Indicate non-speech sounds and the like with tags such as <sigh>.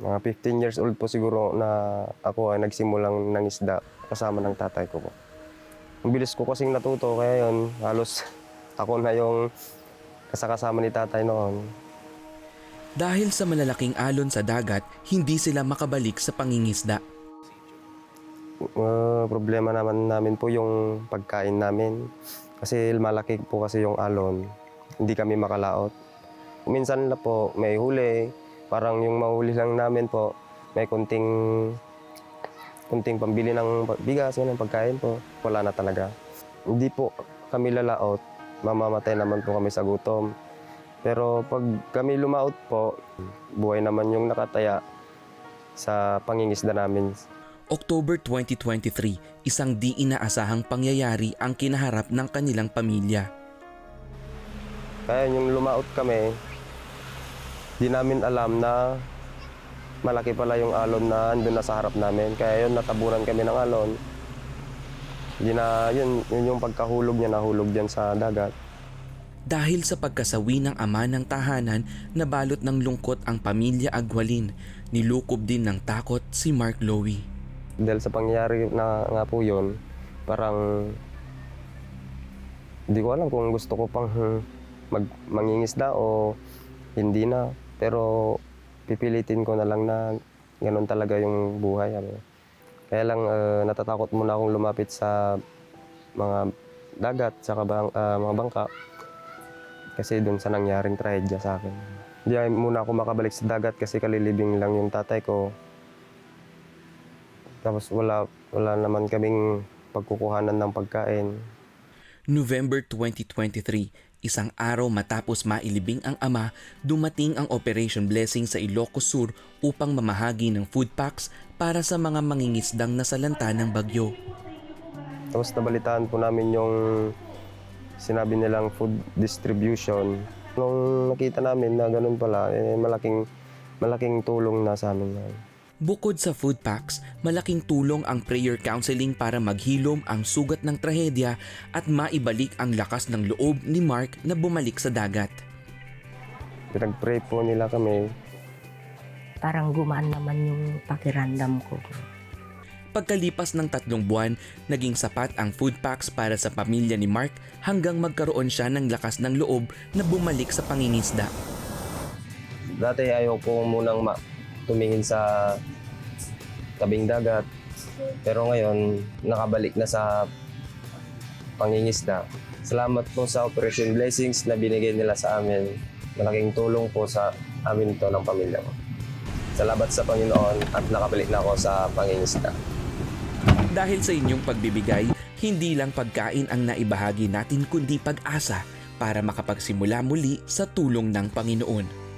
Mga 15 years old po siguro na ako ay nagsimulang ng isda kasama ng tatay ko po. Ang bilis ko kasing natuto kaya yun, halos <laughs> ako na yung kasakasama ni tatay noon. Dahil sa malalaking alon sa dagat, hindi sila makabalik sa pangingisda. Uh, problema naman namin po yung pagkain namin. Kasi malaki po kasi yung alon. Hindi kami makalaot. Minsan na po may huli. Parang yung mahuli lang namin po, may kunting kunting pambili ng bigas, ng pagkain po. Wala na talaga. Hindi po kami lalaot. Mamamatay naman po kami sa gutom. Pero pag kami lumaot po, buhay naman yung nakataya sa pangingisda namin. October 2023, isang di inaasahang pangyayari ang kinaharap ng kanilang pamilya. Kaya yung lumaot kami, di namin alam na malaki pala yung alon na andun na sa harap namin. Kaya yun, natabunan kami ng alon. Di na, yun, yun yung pagkahulog niya, nahulog dyan sa dagat. Dahil sa pagkasawi ng ama ng tahanan, nabalot ng lungkot ang pamilya Agwalin. Nilukob din ng takot si Mark Lowy. Dahil sa pangyayari na nga po yun, parang hindi ko alam kung gusto ko pang mag, mangingisda o hindi na. Pero pipilitin ko na lang na ganun talaga yung buhay. Ano. Kaya lang eh, natatakot muna akong lumapit sa mga dagat, sa mga bangka. Kasi doon sa nangyaring trahedya sa akin. Hindi muna ako makabalik sa dagat kasi kalilibing lang yung tatay ko. Tapos wala, wala naman kaming pagkukuhanan ng pagkain. November 2023, isang araw matapos mailibing ang ama, dumating ang Operation Blessing sa Ilocos Sur upang mamahagi ng food packs para sa mga mangingisdang nasalanta ng bagyo. Tapos nabalitaan po namin yung sinabi nilang food distribution. Nung nakita namin na ganun pala, eh, malaking, malaking tulong na sa amin. yan. Bukod sa food packs, malaking tulong ang prayer counseling para maghilom ang sugat ng trahedya at maibalik ang lakas ng loob ni Mark na bumalik sa dagat. Pinag-pray po nila kami. Parang gumaan naman yung pakiramdam ko. Pagkalipas ng tatlong buwan, naging sapat ang food packs para sa pamilya ni Mark hanggang magkaroon siya ng lakas ng loob na bumalik sa pangingisda. Dati ayaw po munang ma- tumingin sa tabing dagat. Pero ngayon, nakabalik na sa pangingisda. Salamat po sa Operation Blessings na binigay nila sa amin. Malaking tulong po sa amin to ng pamilya ko. Salamat sa Panginoon at nakabalik na ako sa pangingisda. Dahil sa inyong pagbibigay, hindi lang pagkain ang naibahagi natin kundi pag-asa para makapagsimula muli sa tulong ng Panginoon.